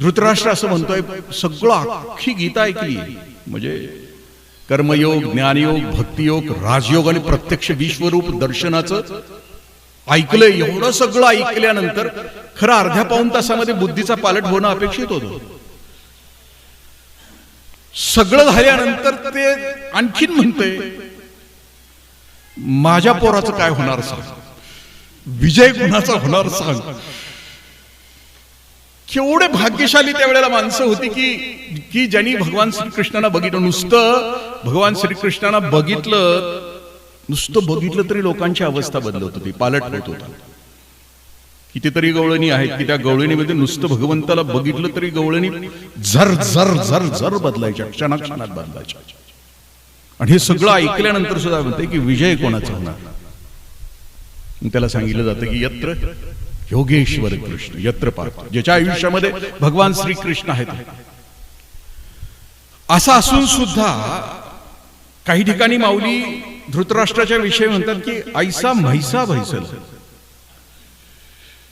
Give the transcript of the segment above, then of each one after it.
धृतराष्ट्र असं म्हणतोय सगळं अख्खी गीता ऐकली. म्हणजे कर्मयोग ज्ञानयोग भक्तियोग राजयोग आणि प्रत्यक्ष विश्वरूप दर्शनाचं ऐकलंय. एवढं सगळं ऐकल्यानंतर खरं अर्ध्या पाऊन तासामध्ये बुद्धीचा पालट होणं अपेक्षित होतं. सगळं झाल्यानंतर ते आणखीन म्हणतंय माझ्या पोराचं काय होणार सांग? विजय कुणाचा होणार सांग? केवढे भाग्यशाली त्यावेळेला माणसं होती की की ज्यांनी भगवान श्रीकृष्णांना बघितलं. नुसतं भगवान श्रीकृष्णांना बघितलं नुसतं बघितलं तरी लोकांची अवस्था बदलत होती पालट होत होता. कितीतरी गवळणी आहेत की त्या गवळणीमध्ये नुसतं भगवंताला बघितलं तरी गवळणी झर झर झर झर बदलायच्या क्षणाक्षणात बदलायच्या. आणि हे सगळं ऐकल्यानंतर सुद्धा म्हणते की विजय कोणाचा होणार? त्याला सांगितलं जातं की यत्र योगेश्वर कृष्ण यत्र पार्थ ज्याच्या आयुष्यामध्ये भगवान श्रीकृष्ण आहेत. असं असून सुद्धा काही ठिकाणी माऊली धृतराष्ट्राच्या विषयी म्हणतात की ऐसा म्हैसा भैसल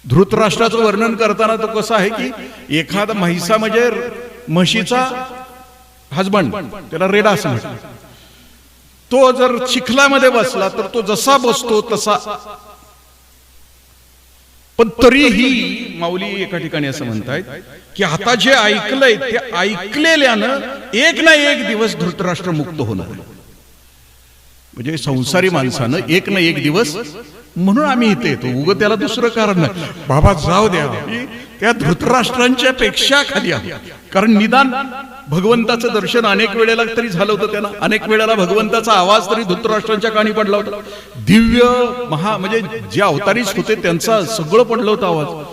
धृतराष्ट्राचं वर्णन करताना तो कसं आहे की एखादा म्हैसा म्हणजे म्हशीचा हजबंड त्याला रेडा असं म्हणतात तो जर चिखलामध्ये बसला तर तो जसा बसतो तसा पण तरीही माऊली एका ठिकाणी असं म्हणतायत की आता जे ऐकलंय ते ऐकलेल्यानं एक ना एक दिवस धृतराष्ट्र मुक्त होणार. म्हणजे संसारी माणसानं एक ना एक दिवस म्हणून आम्ही इथे येतो. उग त्याला दुसरं कारण नाही. बाबा जाऊ द्या. त्या धृतराष्ट्रांच्या पेक्षा खाली आहे कारण निदान भगवंताचं दर्शन अनेक वेळेला तरी झालं होतं त्यांना. अनेक वेळेला भगवंताचा आवाज तरी धृतराष्ट्रांच्या काणी पडला होता. दिव्य महा म्हणजे जे अवतारीच होते त्यांचा सगळं पडलं होतं आवाज.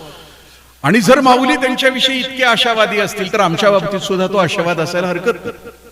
आणि जर माऊली त्यांच्याविषयी इतके आशावादी असतील तर आमच्या बाबतीत सुद्धा तो आशावाद असायला हरकत नाही.